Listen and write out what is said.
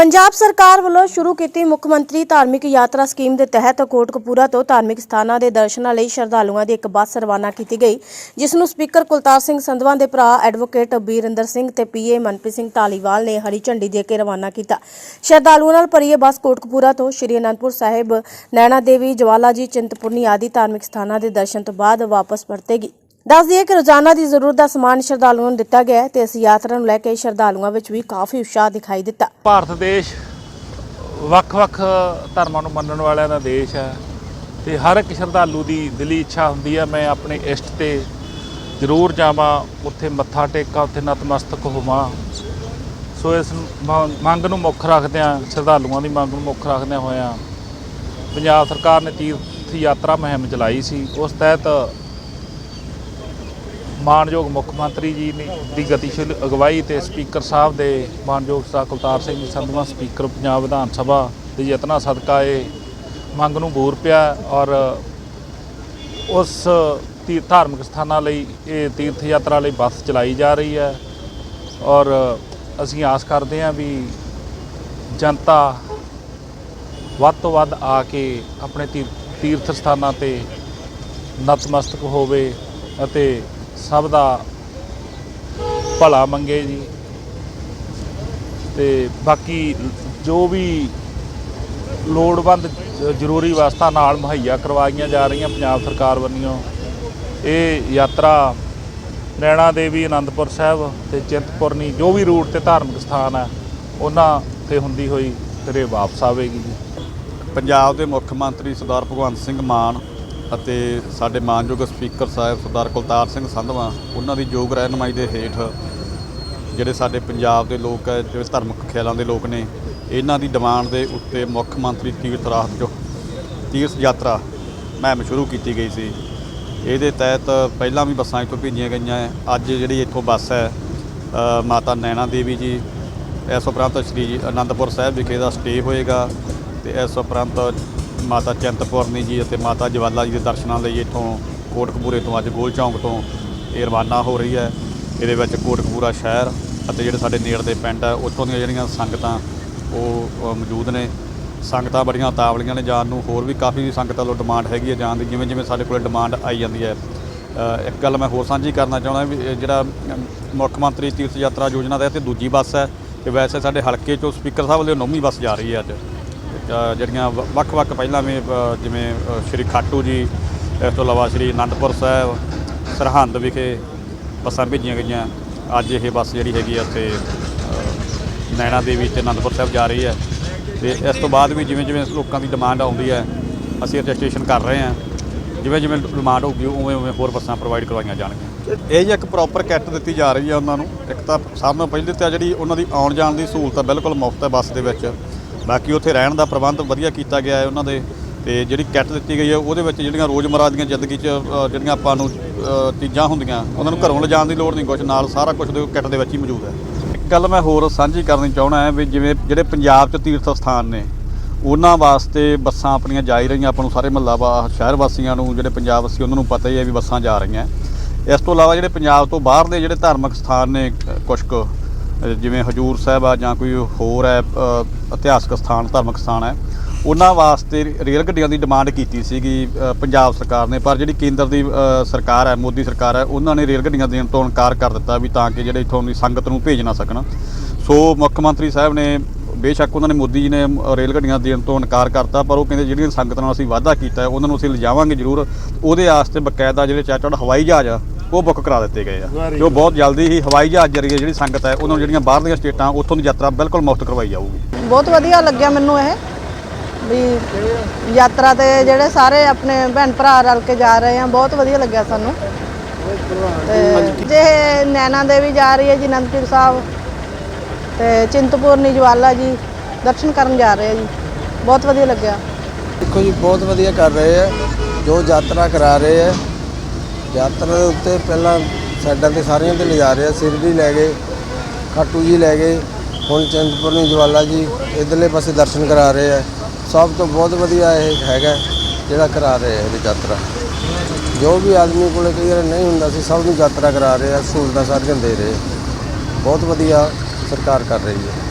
ਪੰਜਾਬ ਸਰਕਾਰ ਵੱਲੋਂ ਸ਼ੁਰੂ ਕੀਤੀ ਮੁੱਖ ਮੰਤਰੀ ਧਾਰਮਿਕ ਯਾਤਰਾ ਸਕੀਮ ਦੇ ਤਹਿਤ ਕੋਟਕਪੂਰਾ ਤੋਂ ਧਾਰਮਿਕ ਸਥਾਨਾਂ ਦੇ ਦਰਸ਼ਨਾਂ ਲਈ ਸ਼ਰਧਾਲੂਆਂ ਦੀ ਇੱਕ ਬੱਸ ਰਵਾਨਾ ਕੀਤੀ ਗਈ, ਜਿਸ ਨੂੰ ਸਪੀਕਰ ਕੁਲਤਾਰ ਸਿੰਘ ਸੰਧਵਾਂ ਦੇ ਭਰਾ ਐਡਵੋਕੇਟ ਬੀਰਿੰਦਰ ਸਿੰਘ ਤੇ ਪੀਏ ਮਨਪ੍ਰੀਤ ਸਿੰਘ ਢਾਲੀਵਾਲ ਨੇ ਹਰੀ ਝੰਡੀ ਦੇ ਕੇ ਰਵਾਨਾ ਕੀਤਾ। ਸ਼ਰਧਾਲੂਆਂ ਨਾਲ ਭਰੀ ਇਹ ਬੱਸ ਕੋਟਕਪੂਰਾ ਤੋਂ ਸ਼੍ਰੀ ਅਨੰਦਪੁਰ ਸਾਹਿਬ, ਨੈਣਾ ਦੇਵੀ ਜਵਾਲਾ ਜੀ ਚਿੰਤਪੁਰਨੀ ਆਦਿ ਧਾਰਮਿਕ ਸਥਾਨਾਂ ਦੇ ਦਰਸ਼ਨ ਤੋਂ ਬਾਅਦ ਵਾਪਸ ਪਰਤੇਗੀ। ਦੱਸ ਦਈਏ ਕਿ ਰੋਜ਼ਾਨਾ ਦੀ ਜ਼ਰੂਰਤ ਦਾ ਸਮਾਨ ਸ਼ਰਧਾਲੂਆਂ ਨੂੰ ਦਿੱਤਾ ਗਿਆ ਹੈ ਤੇ ਇਸ ਯਾਤਰਾ ਨੂੰ ਲੈ ਕੇ ਸ਼ਰਧਾਲੂਆਂ ਵਿੱਚ ਵੀ ਕਾਫੀ ਉਤਸ਼ਾਹ ਦਿਖਾਈ ਦਿੱਤਾ। ਭਾਰਤ ਦੇਸ਼ ਵੱਖ-ਵੱਖ ਧਰਮਾਂ ਨੂੰ ਮੰਨਣ ਵਾਲਿਆਂ ਦਾ ਦੇਸ਼ ਹੈ ਤੇ ਹਰ ਇੱਕ ਸ਼ਰਧਾਲੂ ਦੀ ਦਿਲੀ ਇੱਛਾ ਹੁੰਦੀ ਹੈ, ਮੈਂ ਆਪਣੇ ਇਸ਼ਟ ਤੇ ਜ਼ਰੂਰ ਜਾਵਾਂ, ਉੱਥੇ ਮੱਥਾ ਟੇਕਾਂ, ਉੱਥੇ ਨਤਮਸਤਕ ਹੋਵਾਂ। ਸੋ ਇਸ ਮੰਗ ਨੂੰ ਮੁੱਖ ਰੱਖਦਿਆਂ, ਸ਼ਰਧਾਲੂਆਂ ਦੀ ਮੰਗ ਨੂੰ ਮੁੱਖ ਰੱਖਦਿਆਂ ਹੋਇਆਂ ਪੰਜਾਬ ਸਰਕਾਰ ਨੇ ਤੀਰਥ ਯਾਤਰਾ ਮੁਹਿੰਮ ਚਲਾਈ ਸੀ। ਉਸ ਤਹਿਤ ਮਾਨਯੋਗ ਮੁੱਖ ਮੰਤਰੀ ਜੀ ਨੇ ਦੀ ਗਤੀਸ਼ੀਲ ਅਗਵਾਈ ਤੇ ਸਪੀਕਰ ਸਾਹਿਬ ਦੇ ਮਾਨਯੋਗ ਸਰ ਕੁਲਤਾਰ ਸਿੰਘ ਜੀ ਸੰਧਵਾ ਸਪੀਕਰ ਪੰਜਾਬ ਵਿਧਾਨ ਸਭਾ ਦੇ ਯਤਨਾਂ ਸਦਕਾ ਇਹ ਮੰਗ ਨੂੰ ਬੂਰ ਪਿਆ ਔਰ ਉਸ ਤੀ- ਧਾਰਮਿਕ ਸਥਾਨਾਂ ਲਈ ਇਹ ਤੀਰਥ ਯਾਤਰਾ ਲਈ ਬੱਸ ਚਲਾਈ ਜਾ ਰਹੀ ਹੈ ਔਰ ਅਸੀਂ ਆਸ ਕਰਦੇ ਹਾਂ ਵੀ ਜਨਤਾ ਵੱਧ ਤੋਂ ਵੱਧ ਆ ਕੇ ਆਪਣੇ ਤੀ- ਤੀਰਥ ਸਥਾਨਾਂ ਤੇ ਨਤਮਸਤਕ ਹੋਵੇ ਅਤੇ ਸਭ ਦਾ ਭਲਾ ਮੰਗੇ ਜੀ। ਤੇ ਬਾਕੀ ਜੋ ਵੀ ਲੋੜਵੰਦ ਜ਼ਰੂਰੀ ਵਸਤਾਂ ਨਾਲ ਮੁਹੱਈਆ ਕਰਵਾਈਆਂ ਜਾ ਰਹੀਆਂ ਪੰਜਾਬ ਸਰਕਾਰ ਵੱਲੋਂ, ਇਹ ਯਾਤਰਾ ਨੈਣਾ ਦੇਵੀ ਆਨੰਦਪੁਰ ਸਾਹਿਬ ਤੇ ਚਿੰਤਪੁਰਨੀ ਜੋ ਵੀ ਰੂਟ ਤੇ ਧਾਰਮਿਕ ਸਥਾਨ ਹੈ ਉਹਨਾਂ ਤੇ ਹੁੰਦੀ ਹੋਈ ਫਿਰ ਇਹ ਵਾਪਸ ਆਵੇਗੀ ਜੀ। ਪੰਜਾਬ ਦੇ ਮੁੱਖ ਮੰਤਰੀ ਸਰਦਾਰ ਭਗਵੰਤ ਸਿੰਘ ਮਾਨ ਅਤੇ ਸਾਡੇ ਮਾਨਯੋਗ ਸਪੀਕਰ ਸਾਹਿਬ ਸਰਦਾਰ ਕੁਲਤਾਰ ਸਿੰਘ ਸੰਧਵਾ, ਉਹਨਾਂ ਦੀ ਯੋਗ ਰਹਿਨਮਾਈ ਦੇ ਹੇਠ ਜਿਹੜੇ ਸਾਡੇ ਪੰਜਾਬ ਦੇ ਲੋਕ ਹੈ, ਜਿਹੜੇ ਧਾਰਮਿਕ ਖਿਆਲਾਂ ਦੇ ਲੋਕ ਨੇ, ਇਹਨਾਂ ਦੀ ਡਿਮਾਂਡ ਦੇ ਉੱਤੇ ਮੁੱਖ ਮੰਤਰੀ ਤੀਰਥ ਰਾਹ ਜੋ ਤੀਰਥ ਯਾਤਰਾ ਮਹਿਮ ਸ਼ੁਰੂ ਕੀਤੀ ਗਈ ਸੀ। ਇਹਦੇ ਤਹਿਤ ਪਹਿਲਾਂ ਵੀ ਬੱਸਾਂ ਇੱਥੋਂ ਭੇਜੀਆਂ ਗਈਆਂ ਅੱਜ ਜਿਹੜੀ ਇੱਥੋਂ ਬੱਸ ਹੈ ਮਾਤਾ ਨੈਣਾ ਦੇਵੀ ਜੀ, ਇਸ ਉਪਰੰਤ ਸ੍ਰੀ ਅਨੰਦਪੁਰ ਸਾਹਿਬ ਵਿਖੇ ਦਾ ਸਟੇ ਹੋਏਗਾ ਤੇ ਇਸ ਉਪਰੰਤ ਮਾਤਾ ਚਿੰਤਪੁਰਨੀ ਜੀ ਅਤੇ ਮਾਤਾ ਜਵਾਲਾ ਜੀ ਦੇ ਦਰਸ਼ਨਾਂ ਲਈ ਇੱਥੋਂ ਕੋਟਕਪੂਰੇ ਤੋਂ ਅੱਜ ਗੋਲ ਚੌਂਕ ਤੋਂ ਇਹ ਰਵਾਨਾ ਹੋ ਰਹੀ ਹੈ। ਇਹਦੇ ਵਿੱਚ ਕੋਟਕਪੂਰਾ ਸ਼ਹਿਰ ਅਤੇ ਜਿਹੜੇ ਸਾਡੇ ਨੇੜ ਦੇ ਪਿੰਡ ਹੈ, ਉੱਥੋਂ ਦੀਆਂ ਜਿਹੜੀਆਂ ਸੰਗਤਾਂ ਉਹ ਮੌਜੂਦ ਨੇ। ਸੰਗਤਾਂ ਬੜੀਆਂ ਤਾਵਲੀਆਂ ਨੇ ਜਾਣ ਨੂੰ। ਹੋਰ ਵੀ ਕਾਫੀ ਸੰਗਤਾਂ ਵੱਲੋਂ ਡਿਮਾਂਡ ਹੈਗੀ ਹੈ ਜਾਣ ਦੀ, ਜਿਵੇਂ ਜਿਵੇਂ ਸਾਡੇ ਕੋਲ ਡਿਮਾਂਡ ਆਈ ਜਾਂਦੀ ਹੈ। ਇੱਕ ਗੱਲ ਮੈਂ ਹੋਰ ਸਾਂਝੀ ਕਰਨਾ ਚਾਹੁੰਦਾ ਵੀ ਇਹ ਜਿਹੜਾ ਮੁੱਖ ਮੰਤਰੀ ਤੀਰਥ ਯਾਤਰਾ ਯੋਜਨਾ ਦਾ ਤੇ ਦੂਜੀ ਬੱਸ ਹੈ, ਤੇ ਵੈਸੇ ਸਾਡੇ ਹਲਕੇ ਚੋਂ ਸਪੀਕਰ ਸਾਹਿਬ ਵੱਲੋਂ ਨੌਵੀਂ ਬੱਸ ਜਾ ਰਹੀ ਹੈ ਅੱਜ। ਜਿਹੜੀਆਂ ਵ- ਵੱਖ-ਵੱਖ ਪਹਿਲਾਂ ਵੀ ਜਿਵੇਂ ਸ਼੍ਰੀ ਖਾਟੂ ਜੀ, ਇਸ ਤੋਂ ਇਲਾਵਾ ਸ਼੍ਰੀ ਅਨੰਦਪੁਰ ਸਾਹਿਬ, ਸਰਹੰਦ ਵਿਖੇ ਬੱਸਾਂ ਭੇਜੀਆਂ ਗਈਆਂ। ਅੱਜ ਇਹ ਬੱਸ ਜਿਹੜੀ ਹੈਗੀ ਆ ਉੱਥੇ ਨੈਣਾ ਦੇਵੀ ਤੇ ਅਨੰਦਪੁਰ ਸਾਹਿਬ ਜਾ ਰਹੀ ਹੈ। ਤੇ ਇਸ ਤੋਂ ਬਾਅਦ ਵੀ ਜਿਵੇਂ ਜਿਵੇਂ ਲੋਕਾਂ ਦੀ ਡਿਮਾਂਡ ਆਉਂਦੀ ਹੈ, ਅਸੀਂ ਰਜਿਸਟ੍ਰੇਸ਼ਨ ਕਰ ਰਹੇ ਹਾਂ। ਜਿਵੇਂ ਜਿਵੇਂ ਡਿਮਾਂਡ ਹੋਊਗੀ, ਉਵੇਂ ਉਵੇਂ ਹੋਰ ਬੱਸਾਂ ਪ੍ਰੋਵਾਈਡ ਕਰਵਾਈਆਂ ਜਾਣਗੀਆਂ। ਇਹ ਜੀ ਇੱਕ ਪ੍ਰੋਪਰ ਕਿੱਟ ਦਿੱਤੀ ਜਾ ਰਹੀ ਹੈ ਉਹਨਾਂ ਨੂੰ। ਇੱਕ ਤਾਂ ਸਭ ਤੋਂ ਪਹਿਲੇ ਤਾਂ ਜਿਹੜੀ ਉਹਨਾਂ ਦੀ ਆਉਣ ਜਾਣ ਦੀ ਸਹੂਲਤ ਹੈ ਬਿਲਕੁਲ ਮੁਫਤ ਹੈ ਬੱਸ ਦੇ ਵਿੱਚ। ਬਾਕੀ ਉੱਥੇ ਰਹਿਣ ਦਾ ਪ੍ਰਬੰਧ ਵਧੀਆ ਕੀਤਾ ਗਿਆ ਹੈ ਉਹਨਾਂ ਦੇ ਤੇ ਜਿਹੜੀ ਕਿੱਟ ਦਿੱਤੀ ਗਈ ਹੈ ਉਹਦੇ ਵਿੱਚ ਜਿਹੜੀਆਂ ਰੋਜ਼ਮਰਾ ਦੀਆਂ ਜ਼ਿੰਦਗੀ 'ਚ ਜਿਹੜੀਆਂ ਆਪਾਂ ਨੂੰ ਚੀਜ਼ਾਂ ਹੁੰਦੀਆਂ ਉਹਨਾਂ ਨੂੰ ਘਰੋਂ ਲਿਜਾਣ ਦੀ ਲੋੜ ਨਹੀਂ ਕੁਛ ਨਾਲ ਸਾਰਾ ਕੁਝ ਦੇ ਕਿੱਟ ਦੇ ਵਿੱਚ ਹੀ ਮੌਜੂਦ ਹੈ। ਇੱਕ ਗੱਲ ਮੈਂ ਹੋਰ ਸਾਂਝੀ ਕਰਨੀ ਚਾਹਣਾ ਹੈ ਵੀ ਜਿਵੇਂ ਜਿਹੜੇ ਪੰਜਾਬ 'ਚ ਤੀਰਥ ਸਥਾਨ ਨੇ ਉਹਨਾਂ ਵਾਸਤੇ ਬੱਸਾਂ ਆਪਣੀਆਂ ਜਾ ਹੀ ਰਹੀਆਂ ਆਪਾਂ ਨੂੰ ਸਾਰੇ ਮਹੱਲਾ ਸ਼ਹਿਰ ਵਾਸੀਆਂ ਨੂੰ ਜਿਹੜੇ ਪੰਜਾਬ ਵਾਸੀ ਉਹਨਾਂ ਨੂੰ ਪਤਾ ਹੀ ਹੈ ਵੀ ਬੱਸਾਂ ਜਾ ਰਹੀਆਂ। ਇਸ ਤੋਂ ਇਲਾਵਾ ਜਿਹੜੇ ਪੰਜਾਬ ਤੋਂ ਬਾਹਰ ਦੇ ਜਿਹੜੇ ਧਾਰਮਿਕ ਸਥਾਨ ਨੇ ਅ, ਕੁਛ ਕੁ ਜਿਵੇਂ ਹਜੂਰ ਸਾਹਿਬ ਆ ਜਾਂ ਕੋਈ ਹੋਰ ਹੈ ਇਤਿਹਾਸਕ ਸਥਾਨ, ਧਾਰਮਿਕ ਸਥਾਨ ਹੈ, ਉਹਨਾਂ ਵਾਸਤੇ ਰੇਲ ਗੱਡੀਆਂ ਦੀ ਡਿਮਾਂਡ ਕੀਤੀ ਸੀਗੀ ਪੰਜਾਬ ਸਰਕਾਰ ਨੇ, ਪਰ ਜਿਹੜੀ ਕੇਂਦਰ ਦੀ ਸਰਕਾਰ ਹੈ, ਮੋਦੀ ਸਰਕਾਰ ਹੈ, ਉਹਨਾਂ ਨੇ ਰੇਲ ਗੱਡੀਆਂ ਦੇਣ ਤੋਂ ਇਨਕਾਰ ਕਰ ਦਿੱਤਾ ਵੀ ਤਾਂ ਕਿ ਜਿਹੜੇ ਇੱਥੋਂ ਦੀ ਸੰਗਤ ਨੂੰ ਭੇਜ ਨਾ ਸਕਣ। ਸੋ ਮੁੱਖ ਮੰਤਰੀ ਸਾਹਿਬ ਨੇ ਬੇਸ਼ੱਕ ਉਹਨਾਂ ਨੇ ਮੋਦੀ ਜੀ ਨੇ ਰੇਲ ਗੱਡੀਆਂ ਦੇਣ ਤੋਂ ਇਨਕਾਰ ਕਰਤਾ ਪਰ ਉਹ ਕਹਿੰਦੇ ਜਿਹੜੀਆਂ ਸੰਗਤ ਨਾਲ ਅਸੀਂ ਵਾਅਦਾ ਕੀਤਾ ਉਹਨਾਂ ਨੂੰ ਅਸੀਂ ਲਿਜਾਵਾਂਗੇ ਜ਼ਰੂਰ। ਉਹਦੇ ਵਾਸਤੇ ਬਕਾਇਦਾ ਜਿਹੜੇ ਚਾਰਟਰਡ ਹਵਾਈ ਜਹਾਜ਼ ਆ ਉਹ ਬੁੱਕ ਕਰਾ ਦਿੱਤੇ ਗਏ ਆ। ਉਹ ਬਹੁਤ ਜਲਦੀ ਹੀ ਹਵਾਈ ਜਹਾਜ਼ ਜਰੀਏ ਜਿਹੜੀ ਸੰਗਤ ਹੈ ਉਹਨਾਂ ਨੂੰ ਜਿਹੜੀਆਂ ਬਾਹਰਲੀਆਂ ਸਟੇਟਾਂ ਉੱਥੋਂ ਦੀ ਯਾਤਰਾ ਬਿਲਕੁਲ ਮੁਫਤ ਕਰਵਾਈ ਜਾਊਗੀ। ਬਹੁਤ ਵਧੀਆ ਲੱਗਿਆ ਮੈਨੂੰ ਇਹ ਵੀ ਯਾਤਰਾ ਤੇ ਜਿਹੜੇ ਸਾਰੇ ਆਪਣੇ ਭੈਣ ਭਰਾ ਰਲ ਕੇ ਜਾ ਰਹੇ ਆ ਬਹੁਤ ਵਧੀਆ ਲੱਗਿਆ ਸਾਨੂੰ। ਤੇ ਜੇ ਨੈਣਾ ਦੇਵੀ ਜਾ ਰਹੀ ਹੈ ਜੀ ਅਨੰਦਪੁਰ ਸਾਹਿਬ ਤੇ ਚਿੰਤਪੁਰਨੀ ਜਵਾਲਾ ਜੀ ਦਰਸ਼ਨ ਕਰਨ ਜਾ ਰਹੇ ਆ ਜੀ। ਬਹੁਤ ਵਧੀਆ ਲੱਗਿਆ। ਦੇਖੋ ਜੀ ਬਹੁਤ ਵਧੀਆ ਕਰ ਰਹੇ ਹੈ ਜੋ ਯਾਤਰਾ ਕਰਾ ਰਹੇ ਹੈ ਯਾਤਰਾ ਦੇ ਉੱਤੇ ਪਹਿਲਾਂ ਸਾਈਡਾਂ ਤੇ ਸਾਰਿਆਂ ਤੇ ਲਿਜਾ ਰਹੇ ਆ ਸਿਰਡੀ ਲੈ ਗਏ, ਖਾਟੂ ਜੀ ਲੈ ਗਏ, ਹੁਣ ਚੰਦਪੁਰਨੀ ਜਵਾਲਾ ਜੀ ਇਧਰਲੇ ਪਾਸੇ ਦਰਸ਼ਨ ਕਰਾ ਰਹੇ ਆ। ਸਭ ਤੋਂ ਬਹੁਤ ਵਧੀਆ ਇਹ ਹੈਗਾ ਜਿਹੜਾ ਕਰਾ ਰਹੇ ਆ ਇਹ ਯਾਤਰਾ। ਜੋ ਵੀ ਆਦਮੀ ਕੋਲੇ ਕਈ ਵਾਰ ਨਹੀਂ ਹੁੰਦਾ ਸੀ, ਸਭ ਨੂੰ ਯਾਤਰਾ ਕਰਾ ਰਹੇ ਆ, ਸਹੂਲਤਾਂ ਸਾਰੀਆਂ ਦੇ ਰਹੇ ਬਹੁਤ ਵਧੀਆ ਸਰਕਾਰ ਕਰ ਰਹੀ ਹੈ।